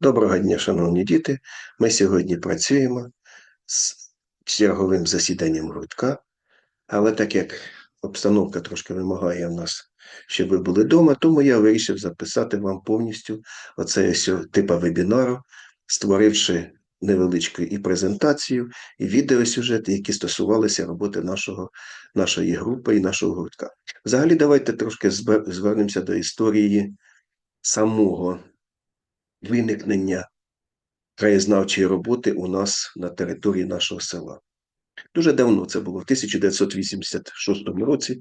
Доброго дня, шановні діти. Ми сьогодні працюємо з черговим засіданням гуртка, але так як обстановка трошки вимагає в нас, щоб ви були вдома, тому я вирішив записати вам повністю оцей ось типа вебінару, створивши невеличку і презентацію, і відеосюжети, які стосувалися роботи нашого, нашої групи і нашого гуртка. Взагалі, давайте трошки звернемося до історії самого виникнення краєзнавчої роботи у нас на території нашого села. Дуже давно це було, в 1986 році,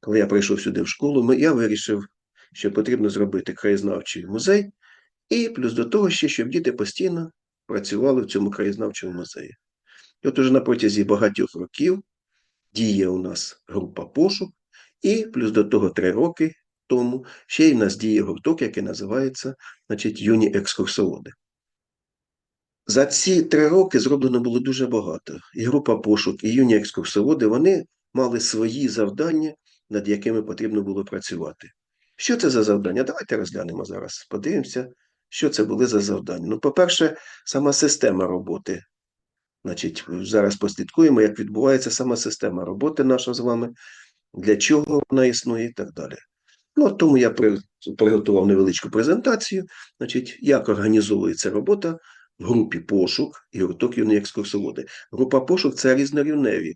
коли я прийшов сюди в школу, я вирішив, що потрібно зробити краєзнавчий музей, і плюс до того ще, щоб діти постійно працювали в цьому краєзнавчому музеї. І от уже на протязі багатьох років діє у нас група пошук, і плюс до того три роки тому ще й в нас діє гурток, який називається значить, юні екскурсоводи. За ці три роки зроблено було дуже багато. І група пошук, і юні екскурсоводи вони мали свої завдання, над якими потрібно було працювати. Що це за завдання? Давайте розглянемо зараз. Подивимося, що це були за завдання. Ну, по-перше, сама система роботи. Значить, зараз послідкуємо, як відбувається сама система роботи наша з вами, для чого вона існує і так далі. Ну, тому я приготував невеличку презентацію, значить, як організовується робота в групі пошук і гурток юні екскурсоводи. Група пошук це різнорівневі,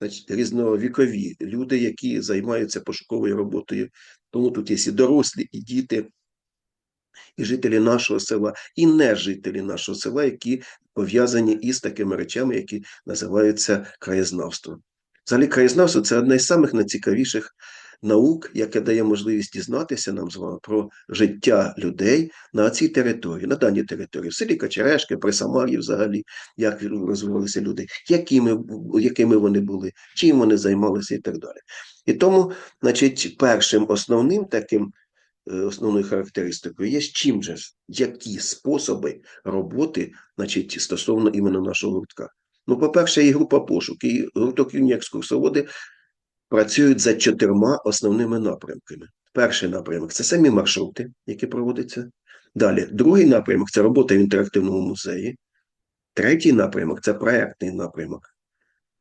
значить, різновікові люди, які займаються пошуковою роботою. Тому тут є і дорослі, і діти, і жителі нашого села, і не жителі нашого села, які пов'язані із такими речами, які називаються краєзнавством. Взагалі, краєзнавство це одна із самих найцікавіших наук, яке дає можливість дізнатися нам з вами про життя людей на цій території, на даній території, в селі Качерешки, при Самарі взагалі, як розвивалися люди, якими, якими вони були, чим вони займалися і так далі. І тому, значить, першим основним таким е, основною характеристикою є чим же, які способи роботи, значить, стосовно іменно нашого гуртка. Ну, по-перше, і група пошук, і гурток юні екскурсоводи працюють за чотирма основними напрямками. Перший напрямок це самі маршрути, які проводяться. Далі, другий напрямок це робота в інтерактивному музеї. Третій напрямок це проектний напрямок.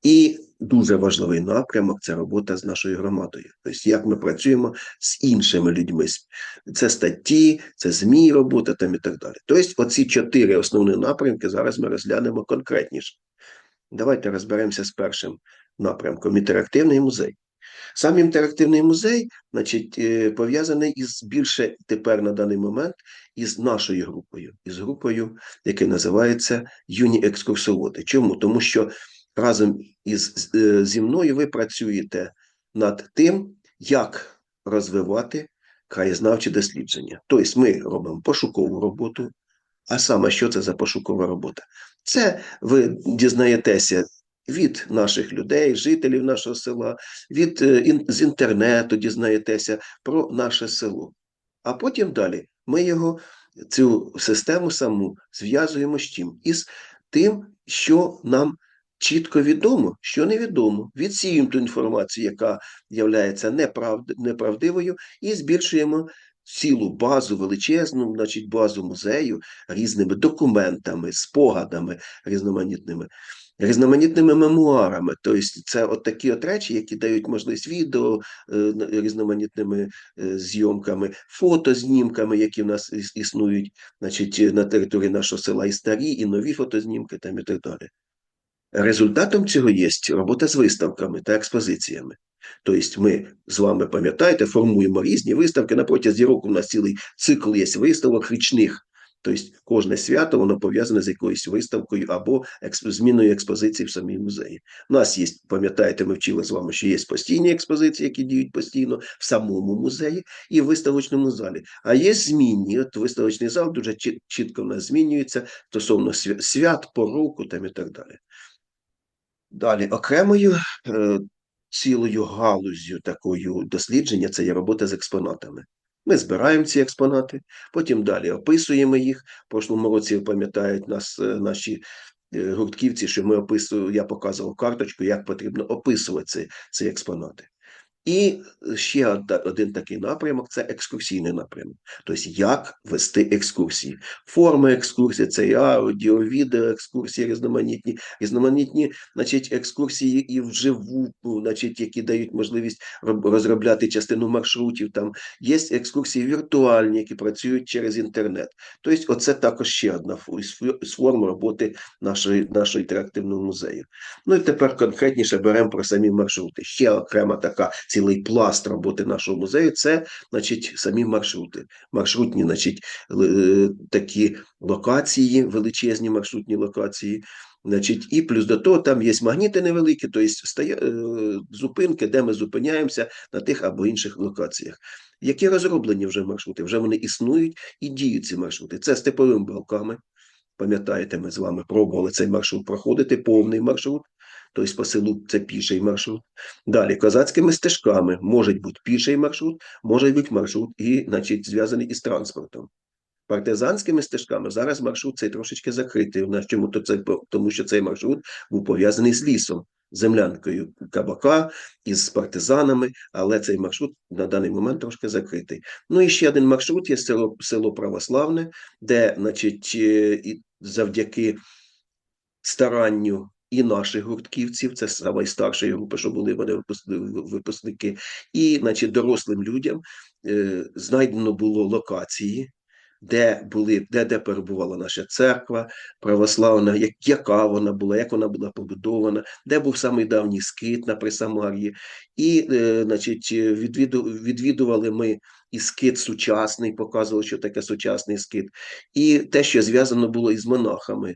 І дуже важливий напрямок це робота з нашою громадою. Тобто, як ми працюємо з іншими людьми. Це статті, це ЗМІ робота там і так далі. Тобто, оці чотири основні напрямки зараз ми розглянемо конкретніше. Давайте розберемося з першим напрямком інтерактивний музей. Сам інтерактивний музей, значить, е, пов'язаний із більше тепер на даний момент із нашою групою, із групою, яка називається Юні екскурсоводи. Чому? Тому що разом із е, зі мною ви працюєте над тим, як розвивати краєзнавчі дослідження. Тобто ми робимо пошукову роботу. А саме що це за пошукова робота? Це ви дізнаєтеся від наших людей, жителів нашого села, від е, з інтернету дізнаєтеся про наше село. А потім далі ми його, цю систему саму зв'язуємо з чим? Із тим, що нам чітко відомо, що невідомо. Відсіюємо ту інформацію, яка є неправдивою, і збільшуємо цілу базу, величезну, значить, базу музею різними документами, спогадами різноманітними різноманітними мемуарами. Тобто це от такі от речі, які дають можливість відео е, різноманітними е, зйомками, фотознімками, які в нас існують значить, на території нашого села, і старі, і нові фотознімки там і так далі. Результатом цього є робота з виставками та експозиціями. Тобто ми з вами пам'ятаєте, формуємо різні виставки. На протязі року у нас цілий цикл є виставок річних. Тобто кожне свято воно пов'язане з якоюсь виставкою або зміною експозиції в самій музеї. У нас є, пам'ятаєте, ми вчили з вами, що є постійні експозиції, які діють постійно в самому музеї і в виставочному залі. А є змінні. От виставочний зал дуже чітко в нас змінюється стосовно свят, по року там і так далі. Далі окремою е, цілою галузю такою дослідження це є робота з експонатами. Ми збираємо ці експонати, потім далі описуємо їх. В прошлому році пам'ятають нас е, наші е, гуртківці, що ми описуємо, я показував карточку, як потрібно описувати ці, ці експонати. І ще один такий напрямок це екскурсійний напрямок. Тобто, як вести екскурсії. Форма екскурсії це і аудіо, відео, екскурсії різноманітні, різноманітні значить, екскурсії і вживу, значить, які дають можливість розробляти частину маршрутів. Там Є екскурсії віртуальні, які працюють через інтернет. Тобто, оце також ще одна з форм роботи нашої, нашого інтерактивного музею. Ну і тепер конкретніше беремо про самі маршрути. Ще окрема така цілий пласт роботи нашого музею це значить, самі маршрути. Маршрутні, значить, е, такі локації, величезні маршрутні локації. Значить, І плюс до того там є магніти невеликі, тобто стає, е, зупинки, де ми зупиняємося на тих або інших локаціях. Які розроблені вже маршрути? Вже вони існують і діють ці маршрути. Це степовими балками. Пам'ятаєте, ми з вами пробували цей маршрут проходити, повний маршрут тобто по селу це піший маршрут. Далі козацькими стежками може бути піший маршрут, може бути маршрут і, значить, зв'язаний із транспортом. Партизанськими стежками зараз маршрут цей трошечки закритий. Чому то це тому, що цей маршрут був пов'язаний з лісом, землянкою кабака із партизанами, але цей маршрут на даний момент трошки закритий. Ну і ще один маршрут є село село Православне, де, значить, е, завдяки старанню і наших гуртківців, це саме старшої групи, що були вони випускники, і значить, дорослим людям е, знайдено було локації. Де були, де де перебувала наша церква православна, як, яка вона була, як вона була побудована, де був самий давній скит на Присамар'ї. І, е, значить, відвіду, відвідували ми і скит сучасний, показували, що таке сучасний скит, і те, що зв'язано було із монахами,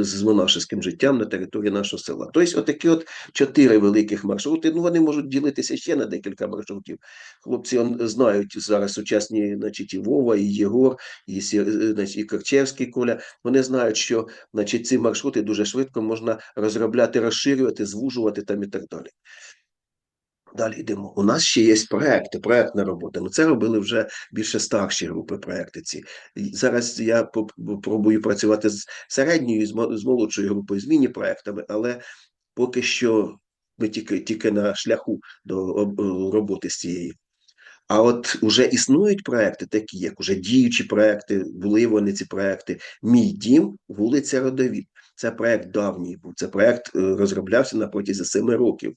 з монашеським життям на території нашого села. Тобто, отакі от чотири великих маршрути. Ну, вони можуть ділитися ще на декілька маршрутів. Хлопці знають зараз сучасні, значить, і Вова, і Єгор, і значить, і Корчевський Коля. Вони знають, що значить, ці маршрути дуже швидко можна розробляти, розширювати, звужувати там і так далі. Далі йдемо. У нас ще є проекти, проектна робота. Ну це робили вже більше старші групи проекти. Ці зараз я пробую працювати з середньою, з молодшою групою, з міні-проектами, але поки що ми тільки тільки на шляху до роботи з цією. А от уже існують проекти, такі як уже діючі проекти, були вони ці проекти. Мій дім, вулиця Родовід. Це проект давній був. Це проект е, розроблявся на протязі семи років.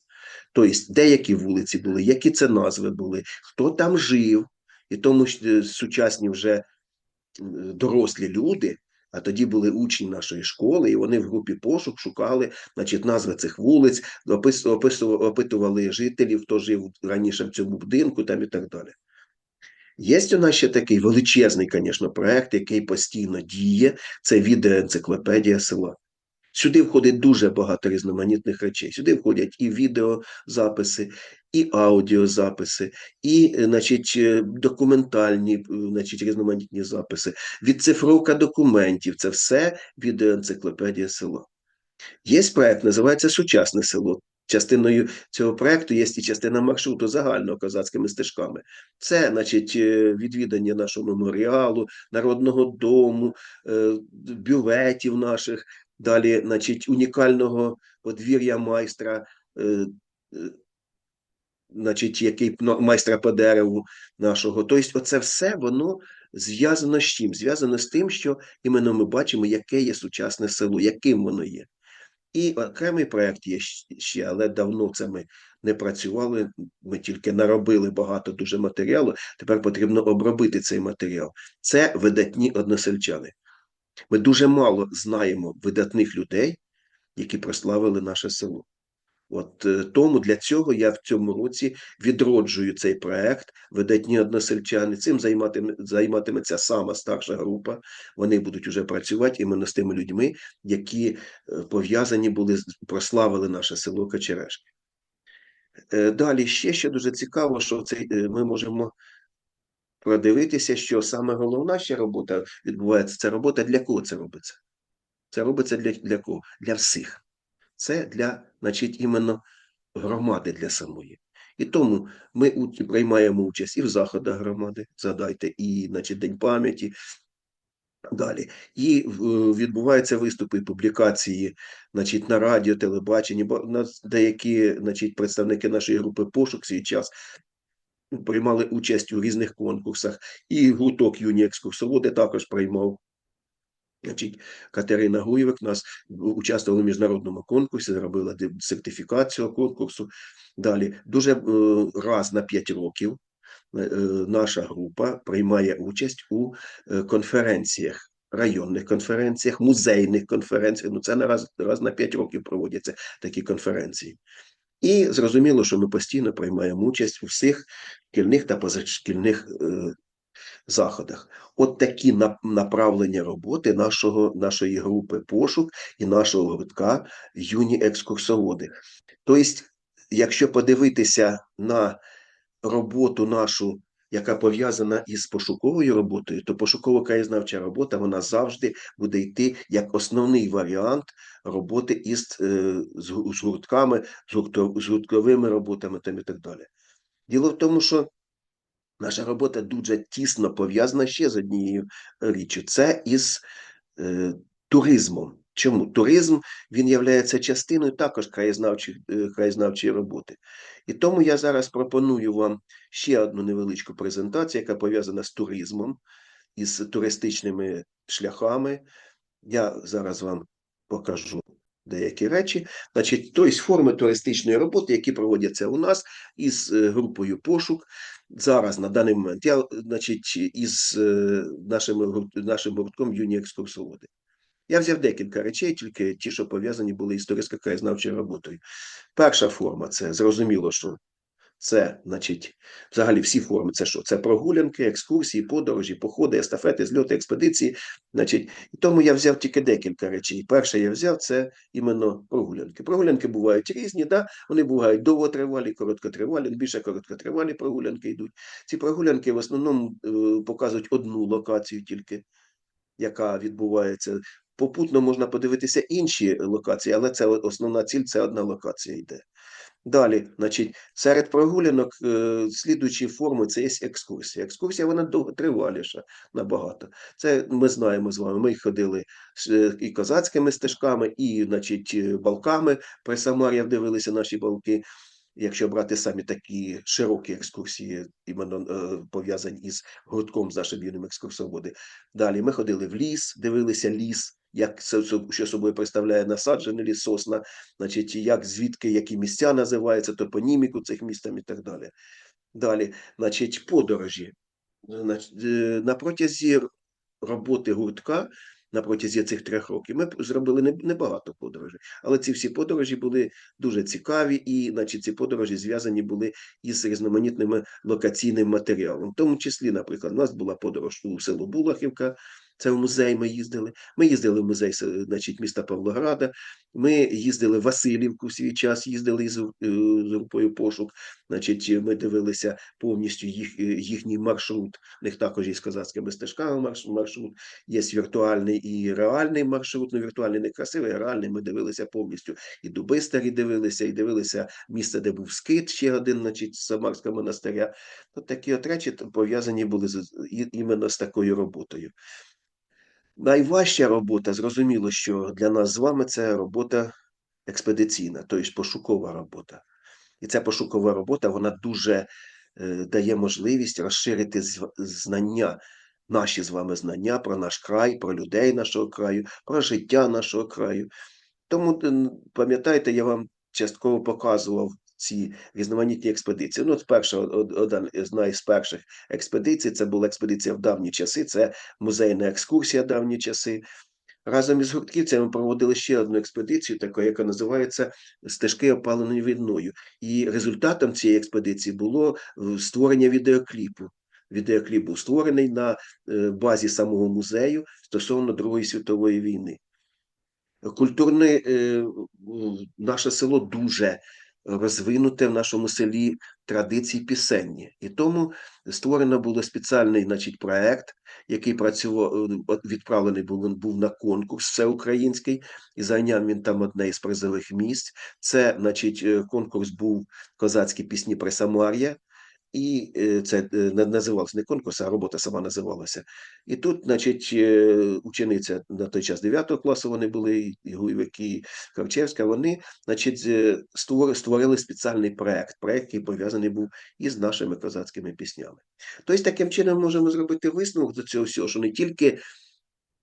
Тобто, деякі вулиці були, які це назви були, хто там жив, і тому е, сучасні вже дорослі люди. А тоді були учні нашої школи, і вони в групі пошук шукали значить, назви цих вулиць, опитували жителів, хто жив раніше в цьому будинку там і так далі. Є у нас ще такий величезний, звісно, проект, який постійно діє. Це відеоенциклопедія села. Сюди входить дуже багато різноманітних речей. Сюди входять і відеозаписи, і аудіозаписи, і значить, е, документальні е, значить, різноманітні записи, відцифровка документів це все відеоенциклопедія села. Є проект, називається Сучасне село. Частиною цього проекту є і частина маршруту загального козацькими стежками. Це, значить, е, відвідання нашого меморіалу, народного дому, бюветів наших, далі, значить, унікального подвір'я майстра, е, е, значить, який майстра по дереву нашого. Тобто, оце все воно зв'язано з чим? Зв'язано з тим, що іменно ми бачимо, яке є сучасне село, яким воно є. І окремий проєкт є ще, але давно це ми не працювали. Ми тільки наробили багато дуже матеріалу. Тепер потрібно обробити цей матеріал. Це видатні односельчани. Ми дуже мало знаємо видатних людей, які прославили наше село. От е, тому для цього я в цьому році відроджую цей проект видатні односельчани. Цим займатиме, займатиметься сама старша група. Вони будуть вже працювати іменно з тими людьми, які е, пов'язані були прославили наше село Кочерешки. Е, далі ще що дуже цікаво, що це ми можемо продивитися, що саме головна ще робота відбувається, це робота для кого це робиться? Це робиться для для кого? Для всіх. Це для, значить, іменно громади для самої. І тому ми приймаємо участь і в заходах громади, згадайте, і значить, День пам'яті, Далі. І відбуваються виступи публікації значить, на радіо, телебаченні, бо деякі значить, представники нашої групи пошук свій час приймали участь у різних конкурсах, і гурток юні екскурсоводи також приймав. Значить, Катерина Гуєвик нас участвувала в міжнародному конкурсі, зробила цього конкурсу. Далі, дуже е, раз на 5 років е, е, наша група приймає участь у конференціях, районних конференціях, музейних конференціях. Ну, це не раз, раз на 5 років проводяться такі конференції. І зрозуміло, що ми постійно приймаємо участь у всіх шкільних та позашкільних е, заходах. От такі направлення роботи нашого, нашої групи пошук і нашого гуртка юні екскурсоводи. Тобто, якщо подивитися на роботу нашу, яка пов'язана із пошуковою роботою, то пошуково-краєзнавча робота вона завжди буде йти як основний варіант роботи із е, з, гуртками, з гуртковими роботами там і так далі. Діло в тому, що наша робота дуже тісно пов'язана ще з однією річчю. Це із е, туризмом. Чому? Туризм він є частиною також е, краєзнавчої роботи. І тому я зараз пропоную вам ще одну невеличку презентацію, яка пов'язана з туризмом, із туристичними шляхами. Я зараз вам покажу деякі речі. Значить, тобто форми туристичної роботи, які проводяться у нас із е, групою пошук. Зараз на даний момент я, значить, із е, нашим, нашим гуртком юні екскурсоводи. Я взяв декілька речей, тільки ті, що пов'язані були історисько-краєзнавчою роботою. Перша форма це зрозуміло, що це, значить, взагалі всі форми. Це що? Це прогулянки, екскурсії, подорожі, походи, естафети, зльоти, експедиції. Значить, і тому я взяв тільки декілька речей. Перше я взяв це іменно прогулянки. Прогулянки бувають різні, да? вони бувають довготривалі, короткотривалі, більше короткотривалі прогулянки йдуть. Ці прогулянки в основному е, показують одну локацію тільки, яка відбувається. Попутно можна подивитися інші локації, але це основна ціль це одна локація йде. Далі, значить, серед прогулянок е, слідуючі форми це є екскурсія. Екскурсія вона довготриваліша набагато. Це ми знаємо з вами. Ми ходили е, і козацькими стежками, і, значить, е, балками. При Самар'ях дивилися наші балки. Якщо брати самі такі широкі екскурсії, іменно е, пов'язані із гуртком з нашим юним екскурсоводи. Далі ми ходили в ліс, дивилися ліс, як що собою представляє насаджений ліс, сосна, значить, як звідки які місця називаються, топоніміку цих міст і так далі. Далі, значить, подорожі. Е, на протязі роботи гуртка, на протязі цих трьох років, ми зробили небагато подорожей, але ці всі подорожі були дуже цікаві, і значить, ці подорожі зв'язані були із різноманітними локаційним матеріалом. В тому числі, наприклад, у нас була подорож у село Булахівка, це в музей ми їздили. Ми їздили в музей значить, міста Павлограда. Ми їздили в Васильівку в свій час, їздили з, е, групою пошук. Значить, ми дивилися повністю їх, е, їхній маршрут. У них також є з козацькими стежками маршрут, є віртуальний і реальний маршрут. Ну, віртуальний не красивий, а реальний ми дивилися повністю. І дуби старі дивилися, і дивилися місце, де був скит, ще один, значить, Самарського монастиря. От такі от речі пов'язані були з, іменно з такою роботою. Найважча робота, зрозуміло, що для нас з вами це робота експедиційна, тобто пошукова робота. І ця пошукова робота вона дуже е, дає можливість розширити знання, наші з вами знання про наш край, про людей нашого краю, про життя нашого краю. Тому пам'ятаєте, я вам частково показував ці різноманітні експедиції. Ну, от перша, одна з перших експедицій це була експедиція в давні часи, це музейна екскурсія давні часи. Разом із гуртківцями проводили ще одну експедицію, таку, яка називається Стежки опаленої війною. І результатом цієї експедиції було е, створення відеокліпу. Відеокліп був створений на е, базі самого музею стосовно Другої світової війни. Культурне е, наше село дуже розвинуте в нашому селі традиції пісенні. І тому створено було спеціальний значить, проект, який працював, е, відправлений був, був на конкурс всеукраїнський, і зайняв він там одне із призових місць. Це, значить, е, конкурс був козацькі пісні при Самар'я. І е, це е, називалося не конкурс, а робота сама називалася. І тут, значить, е, учениця на той час 9 класу вони були, і Гуйвик, і Кравчевська, вони, значить, створили спеціальний проект, проект, який пов'язаний був із нашими козацькими піснями. Тобто, таким чином можемо зробити висновок до цього всього, що не тільки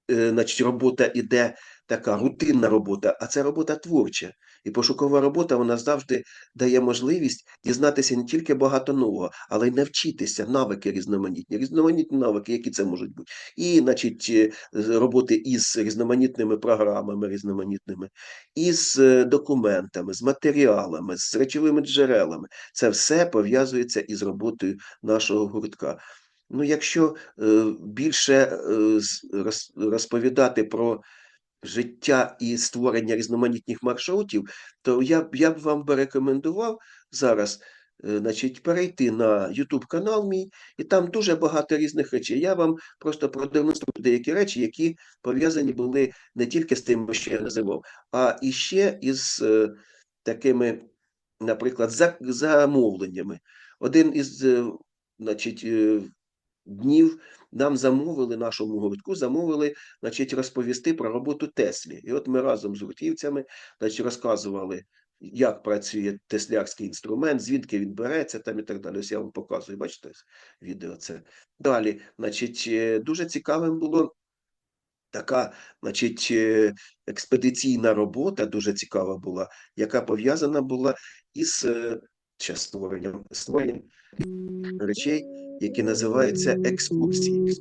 значить, робота іде така рутинна робота, а це робота творча. І пошукова робота вона завжди дає можливість дізнатися не тільки багато нового, але й навчитися навики різноманітні. Різноманітні навики, які це можуть бути. І, значить, е, роботи із різноманітними програмами, різноманітними, із е, документами, з матеріалами, з речовими джерелами. Це все пов'язується із роботою нашого гуртка. Ну, якщо е, більше розповідати про життя і створення різноманітних маршрутів, то я б я б вам би рекомендував зараз е, значить, перейти на YouTube канал мій, і там дуже багато різних речей. Я вам просто продемонструю деякі речі, які пов'язані були не тільки з тим, що я називав, а і ще із е, такими, наприклад, за- замовленнями. Один із е, значить, днів нам замовили, нашому гуртку замовили, значить, розповісти про роботу Теслі. І от ми разом з гуртівцями значить, розказували, як працює теслярський інструмент, звідки він береться там і так далі. Ось я вам показую, бачите, відео це. Далі, значить, е, дуже цікавим було така, значить, е, експедиційна робота, дуже цікава була, яка пов'язана була із е, створенням, створенням речей, які називаються екскурсії.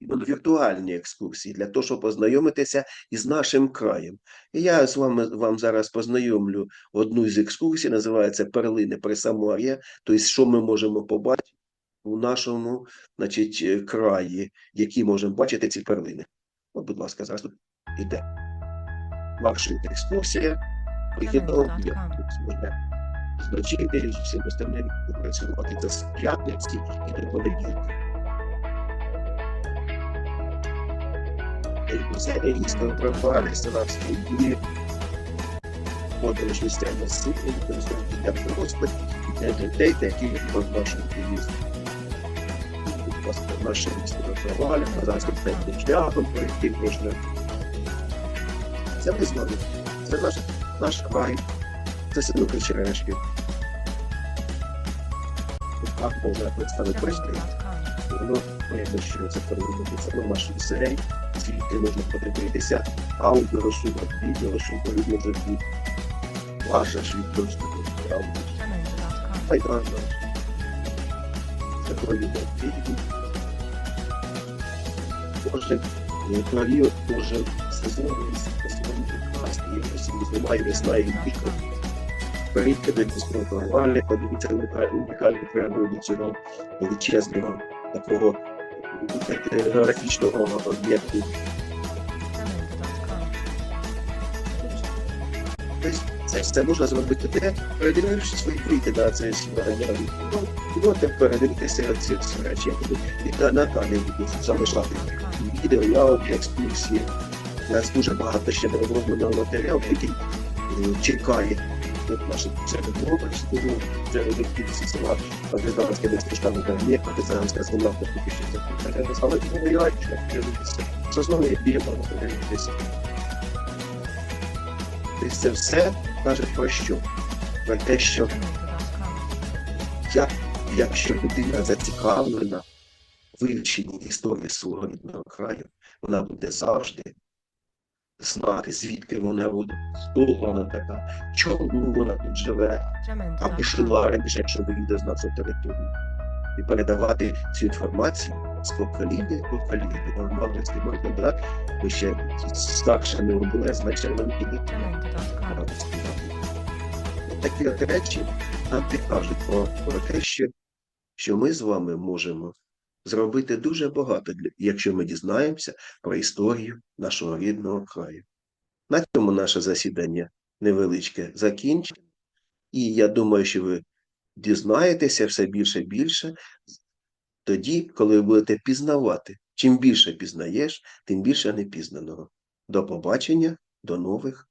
Віртуальні екскурсії для того, щоб познайомитися із нашим краєм. І я з вами вам зараз познайомлю одну з екскурсій, називається Перлини Присамар'я, тобто, що ми можемо побачити у нашому значить, е, краї, які можемо бачити ці перлини. От, будь ласка, зараз тут іде маршрут екскурсія. Прихідного дня. Тут можна значити з всім остальним працювати з п'ятниці і до понеділка. Це різко пропали селавські дні. Подорож місцями сили, використовувати для дорослих, для дітей, які. Будь ласка, наші сфотографували, казанським п'ятим шляхом, можна. Це ми з вами. Це наш, наш край. Це село Черешки. Так можна представити пристрій. Воно пояснює, що це переводиться на наш лісей, звідки можна подивитися, аудіорозшукок, відеорозшукок може бути. Ваша ж від доступу до аудіо. Майданно. Це провідно відео. Кожен е, період, кожен сезон сезон прекрасний, якось він знімає весна і літо. Перейти до спілкування, подивіться на унікальну природу цього величезного такого географічного об'єкту. Тобто це все можна зробити де, передививши свої квіти на це сьогодні. Ну, передивитися ці всі речі. І на- надалі залишати відео, аудіо, екскурсії. У нас дуже багато ще необробленого матеріалу, який е, чекає Тут наші середовищ, тому вже розкидці села Партизанське містечками там є, партизанська земля, то поки що це таке. Але тому виявляють, що дивитися. З основної біля можна подивитися. Тобто це все каже про що? Про те, що як, якщо людина зацікавлена в вивченні історії свого рідного краю, вона буде завжди знати, звідки вона буде, хто вона така, чому вона тут живе, а пішла раніше, якщо вийде з нашу територію. І передавати цю інформацію з покоління в покоління. Нормально з тим так, ви ще старше не були, значить, ви не Такі от речі нам підкажуть про, про те, що, що ми з вами можемо зробити дуже багато, якщо ми дізнаємося про історію нашого рідного краю. На цьому наше засідання невеличке закінчено. І я думаю, що ви дізнаєтеся все більше і більше тоді, коли ви будете пізнавати. Чим більше пізнаєш, тим більше непізнаного. До побачення, до нових